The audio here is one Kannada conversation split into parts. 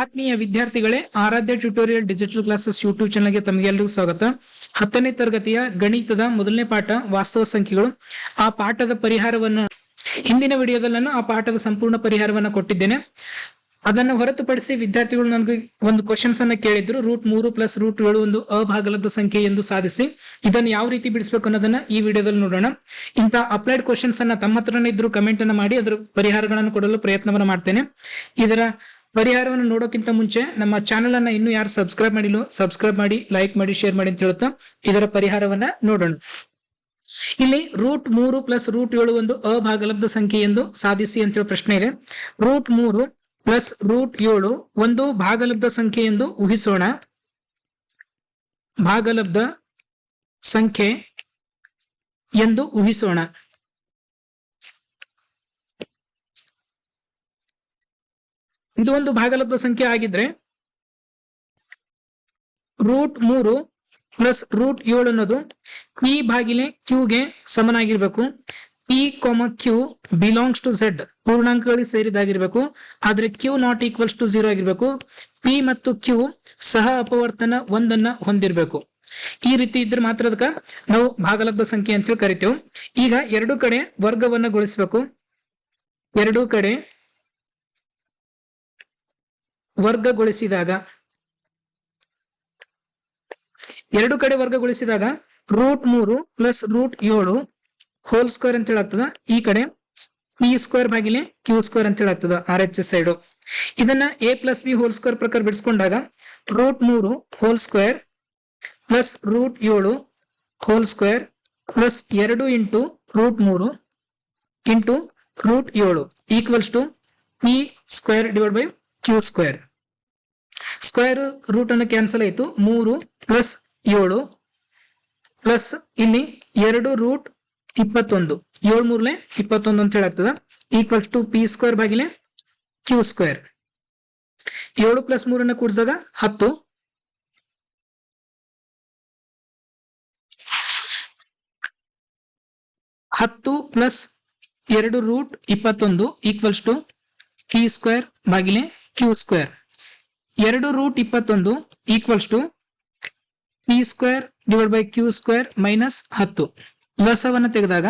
ಆತ್ಮೀಯ ವಿದ್ಯಾರ್ಥಿಗಳೇ, Aaradhya tutorial digital classes YouTube ಚಾನಲ್ಗೆ ತಮಗೆಲ್ಲರಿಗೂ ಸ್ವಾಗತ. ಹತ್ತನೇ ತರಗತಿಯ ಗಣಿತದ ಮೊದಲನೇ ಪಾಠ, ವಾಸ್ತವ ಸಂಖ್ಯೆಗಳು. ಆ ಪಾಠದ ಪರಿಹಾರವನ್ನು, ಹಿಂದಿನ ವಿಡಿಯೋದಲ್ಲಿ ನಾನು ಆ ಪಾಠದ ಸಂಪೂರ್ಣ ಪರಿಹಾರವನ್ನು ಕೊಟ್ಟಿದ್ದೇನೆ. ಅದನ್ನು ಹೊರತುಪಡಿಸಿ ವಿದ್ಯಾರ್ಥಿಗಳು ನನಗೆ ಒಂದು ಕ್ವಶನ್ಸ್ ಅನ್ನ ಕೇಳಿದ್ರು ರೂಟ್ ಮೂರು ಪ್ಲಸ್ ರೂಟ್ ಏಳು ಒಂದು ಅಭಾಗಲಬ್ಧ ಸಂಖ್ಯೆ ಎಂದು ಸಾಧಿಸಿ, ಇದನ್ನು ಯಾವ ರೀತಿ ಬಿಡಿಸಬೇಕು ಅನ್ನೋದನ್ನ ಈ ವಿಡಿಯೋದಲ್ಲಿ ನೋಡೋಣ. ಇಂತ ಅಪ್ಲೈಡ್ ಕ್ವಶನ್ಸ್ ಅನ್ನ ತಮ್ಮ ಹತ್ರನೇ ಇದ್ರು ಕಮೆಂಟ್ ಅನ್ನ ಮಾಡಿ, ಅದರ ಪರಿಹಾರಗಳನ್ನು ಕೊಡಲು ಪ್ರಯತ್ನವನ್ನು ಮಾಡ್ತೇನೆ. ಇದರ ಪರಿಹಾರವನ್ನು ನೋಡೋಕ್ಕಿಂತ ಮುಂಚೆ ನಮ್ಮ ಚಾನೆಲ್ ಅನ್ನ ಇನ್ನು ಯಾರು ಸಬ್ಸ್ಕ್ರೈಬ್ ಮಾಡಿಲ್ಲ ಸಬ್ಸ್ಕ್ರೈಬ್ ಮಾಡಿ ಲೈಕ್ ಮಾಡಿ ಶೇರ್ ಮಾಡಿ ಅಂತ ಹೇಳುತ್ತಾ ಇದರ ಪರಿಹಾರವನ್ನ ನೋಡೋಣ. ಇಲ್ಲಿ ರೂಟ್ ಮೂರು ಪ್ಲಸ್ ರೂಟ್ ಏಳು ಒಂದು ಅಭಾಗಲಬ್ಧ ಸಂಖ್ಯೆ ಎಂದು ಸಾಧಿಸಿ ಅಂತ ಹೇಳೋ ಪ್ರಶ್ನೆ ಇದೆ. ರೂಟ್ ಮೂರು ಪ್ಲಸ್ ರೂಟ್ ಏಳು ಒಂದು ಭಾಗಲಬ್ಧ ಸಂಖ್ಯೆ ಎಂದು ಊಹಿಸೋಣ. ಭಾಗಲಬ್ಧ ಸಂಖ್ಯೆ ಎಂದು ಊಹಿಸೋಣ. ಇದು ಒಂದು ಭಾಗಲಬ್ಧ ಸಂಖ್ಯೆ ಆಗಿದ್ರೆ ರೂಟ್ ಮೂರು ಪ್ಲಸ್ ರೂಟ್ ಏಳು ಅನ್ನೋದು ಪಿ ಬಾಗಿಲೆ ಕ್ಯೂಗೆ ಸಮನಾಗಿರ್ಬೇಕು. P comma Q belongs to Z ಪೂರ್ಣಾಂಕಗಳಿಗೆ ಸೇರಿದಾಗಿರ್ಬೇಕು. ಆದ್ರೆ Q not equals to zero ಆಗಿರ್ಬೇಕು. ಪಿ ಮತ್ತು ಕ್ಯೂ ಸಹ ಅಪವರ್ತನ ಒಂದನ್ನ ಹೊಂದಿರಬೇಕು. ಈ ರೀತಿ ಇದ್ರೆ ಮಾತ್ರ ಅದಕ್ಕ ನಾವು ಭಾಗಲಬ್ಧ ಸಂಖ್ಯೆ ಅಂತೇಳಿ ಕರಿತೇವೆ. ಈಗ ಎರಡು ಕಡೆ ವರ್ಗವನ್ನ ಗೊಳಿಸ್ಬೇಕು ಎರಡೂ ಕಡೆ ವರ್ಗಗೊಳಿಸಿದಾಗ? ಎರಡು ಕಡೆ ವರ್ಗಗೊಳಿಸಿದಾಗ ರೂಟ್ ಮೂರು ಪ್ಲಸ್ ರೂಟ್ ಏಳು ಹೋಲ್ ಸ್ಕ್ವೇರ್ ಅಂತ ಹೇಳಾಗ್ತದ ಈ ಕಡೆ ಪಿ ಸ್ಕ್ವೇರ್ ಬಾಗಿಲೆ ಕ್ಯೂ ಸ್ಕ್ವೇರ್ ಅಂತ ಹೇಳಾಗ್ತದ ಆರ್ ಎಚ್ ಸೈಡ್. ಇದನ್ನ A plus B whole square ಪ್ರಕಾರ ಬಿಡಿಸ್ಕೊಂಡಾಗ ರೂಟ್ ಮೂರು ಹೋಲ್ ಸ್ಕ್ವೇರ್ ಪ್ಲಸ್ ರೂಟ್ ಏಳು ಹೋಲ್ ಸ್ಕ್ವೇರ್ ಪ್ಲಸ್ ಎರಡು ಇಂಟು ರೂಟ್ ಮೂರು ಇಂಟು ರೂಟ್ ಏಳು equals to P square divide by Q square. Square root ಅನ್ನು ಕ್ಯಾನ್ಸಲ್ ಆಯಿತು. ಮೂರು ಪ್ಲಸ್ ಏಳು ಪ್ಲಸ್ ಇಲ್ಲಿ ಎರಡು ರೂಟ್ ಇಪ್ಪತ್ತೊಂದು. ಏಳು ಮೂರ್ಲೆ ಇಪ್ಪತ್ತೊಂದು ಅಂತ ಹೇಳಾಗ್ತದ. ಈಕ್ವಲ್ಸ್ ಟು ಪಿ ಸ್ಕ್ವೇರ್ ಬಾಗಿಲೆ ಕ್ಯೂ ಸ್ಕ್ವೇರ್ ಏಳು ಪ್ಲಸ್ ಮೂರನ್ನ ಕೂಡಿಸಿದಾಗ ಹತ್ತು. ಹತ್ತು ಪ್ಲಸ್ ಎರಡು ರೂಟ್ ಇಪ್ಪತ್ತೊಂದು ಈಕ್ವಲ್ಸ್ ಟು ಪಿ ಸ್ಕ್ವೇರ್ ಬಾಗಿಲೆ ಕ್ಯೂ ಸ್ಕ್ವೇರ್ ಎರಡು ರೂಟ್ ಇಪ್ಪತ್ತೊಂದು equals to P square divide by Q square minus ಹತ್ತು. ಲಸವನ್ನು ತೆಗೆದಾಗ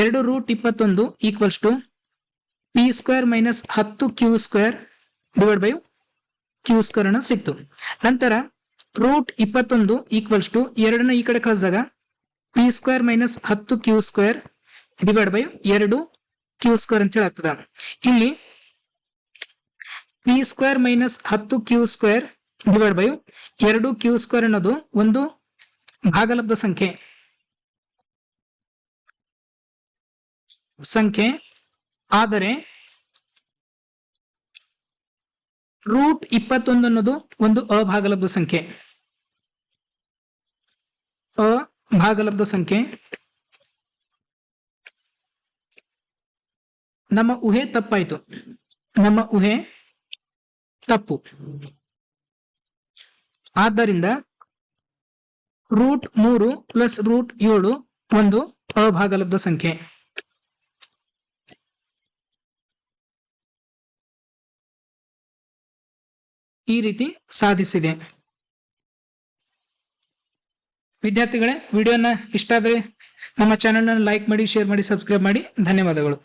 ಎರಡು ರೂಟ್ ಇಪ್ಪತ್ತೊಂದು equals to P square minus ಹತ್ತು Q square divide by Q square ಅನ್ನು ಸಿಕ್ತು. ನಂತರ ರೂಟ್ ಇಪ್ಪತ್ತೊಂದು ಈಕ್ವಲ್ಸ್ ಟು ಎರಡನ್ನ ಈ ಕಡೆ ಕಳಿಸಿದಾಗ ಪಿ ಸ್ಕ್ವೇರ್ ಮೈನಸ್ ಹತ್ತು ಕ್ಯೂ ಸ್ಕ್ವೇರ್ ಡಿವೈಡ್ ಬೈ ಎರಡು ಕ್ಯೂ ಸ್ಕ್ವೇರ್ ಅಂತ ಹೇಳಿ ಆಗ್ತದ ಇಲ್ಲಿ ಪಿ ಸ್ಕ್ವೇರ್ ಮೈನಸ್ ಹತ್ತು ಕ್ಯೂ ಸ್ಕ್ವೇರ್ ಡಿವೈಡ್ ಬೈ ಎರಡು ಕ್ಯೂ ಸ್ಕ್ವೇರ್ ಅನ್ನೋದು ಒಂದು ಭಾಗಲಬ್ಧ ಸಂಖ್ಯೆ. ಸಂಖ್ಯೆ. ಆದರೆ ರೂಟ್ ಇಪ್ಪತ್ತೊಂದು ಅನ್ನೋದು ಒಂದು ಅಭಾಗಲಬ್ಧ ಸಂಖ್ಯೆ. ಅಭಾಗಲಬ್ಧ ಸಂಖ್ಯೆ. ನಮ್ಮ ಊಹೆ ತಪ್ಪಾಯ್ತು. ನಮ್ಮ ಊಹೆ ತಪ್ಪು. ಆದ್ದರಿಂದ ರೂಟ್ ಮೂರು ಪ್ಲಸ್ ರೂಟ್ ಏಳು ಒಂದು ಅಭಾಗಲಬ್ಧ ಸಂಖ್ಯೆ. ಈ ರೀತಿ ಸಾಧಿಸಿದೆ. ವಿದ್ಯಾರ್ಥಿಗಳೇ, ವಿಡಿಯೋನ ಇಷ್ಟ ಆದರೆ ನಮ್ಮ ಚಾನೆಲ್ನ ಲೈಕ್ ಮಾಡಿ ಶೇರ್ ಮಾಡಿ ಸಬ್ಸ್ಕ್ರೈಬ್ ಮಾಡಿ. ಧನ್ಯವಾದಗಳು.